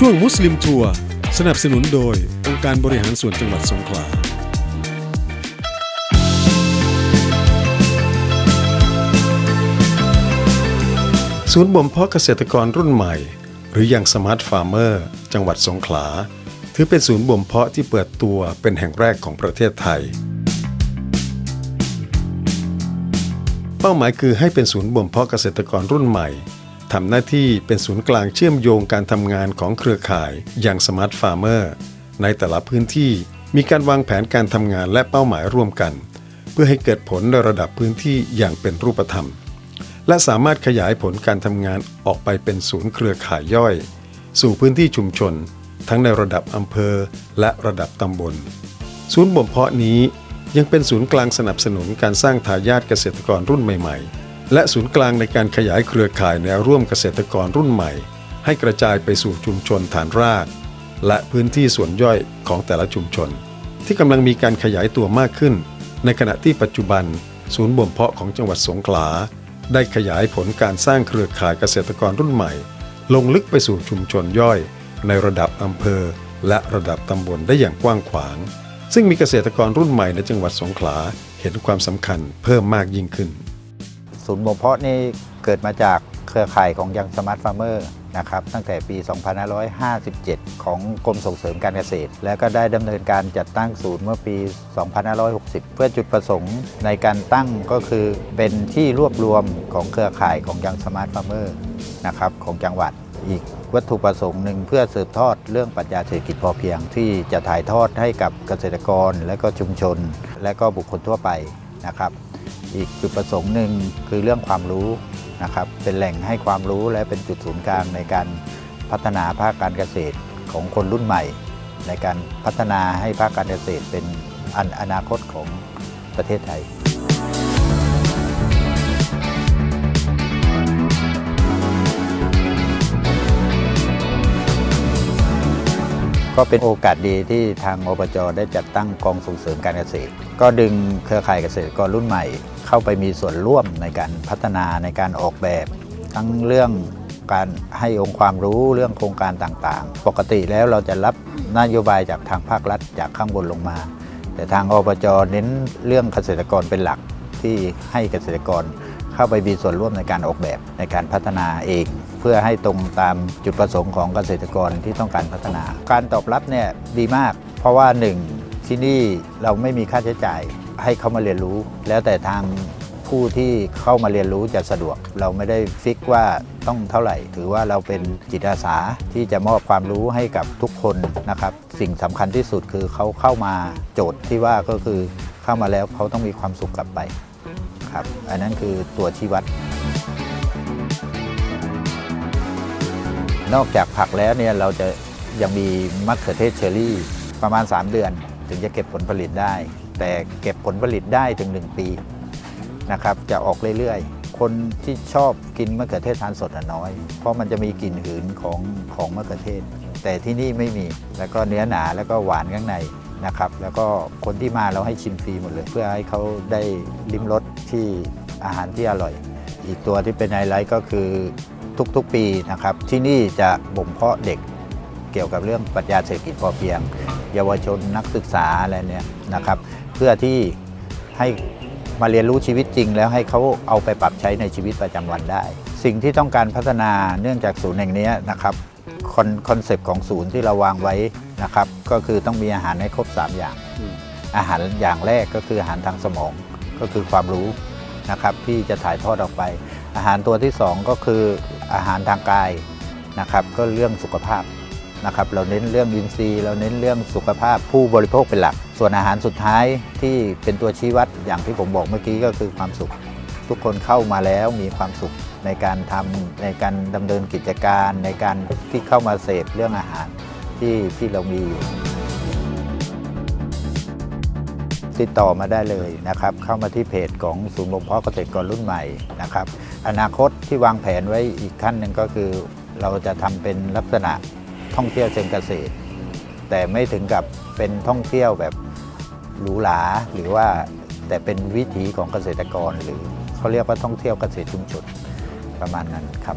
ช่วงมุสลิมทัวร์สนับสนุนโดย องค์การบริหารส่วนจังหวัดสงขลา ศูนย์บ่มเพาะเกษตรกรรุ่นใหม่ หรืออย่างสมาร์ทฟาร์มเมอร์จังหวัดสงขลา ถือเป็นศูนย์บ่มเพาะที่เปิดตัวเป็นแห่งแรกของประเทศไทย เป้าหมายคือให้เป็นศูนย์บ่มเพาะเกษตรกรรุ่นใหม่ ทำหน้าที่เป็นศูนย์กลางเชื่อมโยงการทำงานของเครือข่ายอย่างสมาร์ทฟาร์มเมอร์ในแต่ละพื้นที่มีการวางแผนการทำงานและเป้าหมายร่วมกัน เพื่อให้เกิดผลในระดับพื้นที่อย่างเป็นรูปธรรม และสามารถขยายผลการทำงานออกไปเป็นศูนย์เครือข่ายย่อย สู่พื้นที่ชุมชน ทั้งในระดับอำเภอและระดับตำบล ศูนย์บ่มเพาะนี้ยังเป็นศูนย์กลางสนับสนุนการสร้างทายาทเกษตรกรรุ่นใหม่ ๆ และศูนย์กลางในการขยายเครือข่ายแนวร่วมเกษตรกรรุ่นใหม่ ให้กระจายไปสู่ชุมชนฐานราก และพื้นที่ส่วนย่อยของแต่ละชุมชน ที่กำลังมีการขยายตัวมากขึ้น ในขณะที่ปัจจุบัน ศูนย์บ่มเพาะของจังหวัดสงขลา ได้ขยายผลการสร้างเครือข่ายเกษตรกรรุ่นใหม่ ลงลึกไปสู่ชุมชนย่อย ในระดับอำเภอ และระดับตำบลได้อย่างกว้างขวาง ซึ่งมีเกษตรกรรุ่นใหม่ในจังหวัดสงขลาเห็นความสำคัญเพิ่มมากยิ่งขึ้น ศูนย์บ่มเพาะนี่เกิดมาจากเครือข่ายของยังสมาร์ทฟาร์มเมอร์นะครับตั้งแต่ปี 2557 ของกรมส่งเสริมการเกษตร แล้วก็ได้ดำเนินการจัดตั้งศูนย์เมื่อปี 2560 เพื่อจุดประสงค์ในการตั้งก็คือเป็นที่รวบรวมของเครือข่ายของยังสมาร์ทฟาร์มเมอร์นะครับของจังหวัดอีกวัตถุประสงค์หนึ่งเพื่อสืบทอดเรื่องปรัชญาเศรษฐกิจพอเพียง ที่จะถ่ายทอดให้กับเกษตรกรและก็ชุมชน และก็บุคคลทั่วไปนะครับ อีกจุดประสงค์หนึ่งคือเรื่องความรู้นะครับเป็นแหล่งให้ความรู้และเป็นจุดศูนย์กลางในการพัฒนาภาคการเกษตรของคนรุ่นใหม่ ในการพัฒนาให้ภาคการเกษตรเป็นอนอนาคตของประเทศไทย ก็เป็นโอกาสดีที่ทางอบจได้จัดตั้งกองส่งเสริมการเกษตร ก็ดึงเครือข่ายเกษตรกรรุ่นใหม่ เข้าไปมีส่วนร่วมในการพัฒนาในการออกแบบ ทั้งเรื่องการให้องค์ความรู้เรื่องโครงการต่างๆ ปกติแล้วเราจะรับนโยบายจากทางภาครัฐจากข้างบนลงมา แต่ทางอบจเน้นเรื่องเกษตรกรเป็นหลักที่ให้เกษตรกรเข้าไปมีส่วนร่วมในการออกแบบในการพัฒนาเอง พื่อให้ตรงตามจุดประสงค์ของเกษตรกรที่ต้องการพัฒนา การตอบรับเนี่ยดีมาก เพราะว่าหนึ่งที่นี่เราไม่มีค่าใช้จ่ายให้เขามาเรียนรู้ แล้วแต่ทางผู้ที่เข้ามาเรียนรู้จะสะดวก เราไม่ได้ฟิกว่าต้องเท่าไหร่ ถือว่าเราเป็นจิตอาสาที่จะมอบความรู้ให้กับทุกคนนะครับ สิ่งสำคัญที่สุดคือเขาเข้ามาโจทย์ที่ว่าก็คือเข้ามาแล้วเขาต้องมีความสุขกลับไปครับ อันนั้นคือตัวชี้วัด นอกจากผักแล้วเนี่ยเราจะยังมีมะเขือเทศเชอรี่ ประมาณ 3 เดือน ถึงจะเก็บผลผลิตได้ แต่เก็บผลผลิตได้ถึง 1 ปีนะครับจะออกเรื่อยๆ คนที่ชอบกินมะเขือเทศทานสดน้อย เพราะมันจะมีกลิ่นหืนของของมะเขือเทศ แต่ที่นี่ไม่มีแล้วก็เนื้อหนาแล้วก็หวานข้างในนะครับแล้วก็คนที่มาเราให้ชิมฟรีหมดเลย เพื่อให้เขาได้ลิ้มรสที่อาหารที่อร่อย อีกตัวที่เป็นไฮไลท์ก็คือ ทุกๆปีนะครับ ที่นี่จะบ่มเพาะเด็กเกี่ยวกับเรื่องปรัชญาเศรษฐกิจพอเพียง เยาวชนนักศึกษาอะไรเนี่ยนะครับ เพื่อที่ให้มาเรียนรู้ชีวิตจริง แล้วให้เขาเอาไปปรับใช้ในชีวิตประจำวันได้ สิ่งที่ต้องการพัฒนาเนื่องจากศูนย์แห่งนี้นะครับคอนคอนเซปต์ของศูนย์ที่เราวางไว้นะครับ ก็คือต้องมีอาหารให้ครบ 3 อย่าง อาหารอย่างแรกก็คืออาหารทางสมองก็คือความรู้นะครับที่จะถ่ายทอดออกไป อาหารตัวที่ 2 ก็คืออาหารทางกายนะครับก็เรื่องสุขภาพนะครับเราเน้นเรื่องอินทรีย์เราเน้นเรื่องสุขภาพผู้บริโภคเป็นหลัก ส่วนอาหารสุดท้ายที่เป็นตัวชี้วัดอย่างที่ผมบอกเมื่อกี้ก็คือความสุข ทุกคนเข้ามาแล้วมีความสุขในการทำในการดำเนินกิจการ ในการที่เข้ามาเสพเรื่องอาหารที่ที่เรามีอยู่ติดต่อมาได้เลยนะครับ เข้ามาที่เพจของศูนย์บ่มเพาะเกษตรกรรุ่นใหม่นะครับ อนาคตที่วางแผนไว้อีกขั้นหนึ่งก็คือ เราจะทำเป็นลักษณะท่องเที่ยวเชิงเกษตร แต่ไม่ถึงกับเป็นท่องเที่ยวแบบหรูหราหรือว่าแต่เป็นวิถีของเกษตรกรหรือเขาเรียกว่าท่องเที่ยวเกษตรชุมชนประมาณนั้นครับ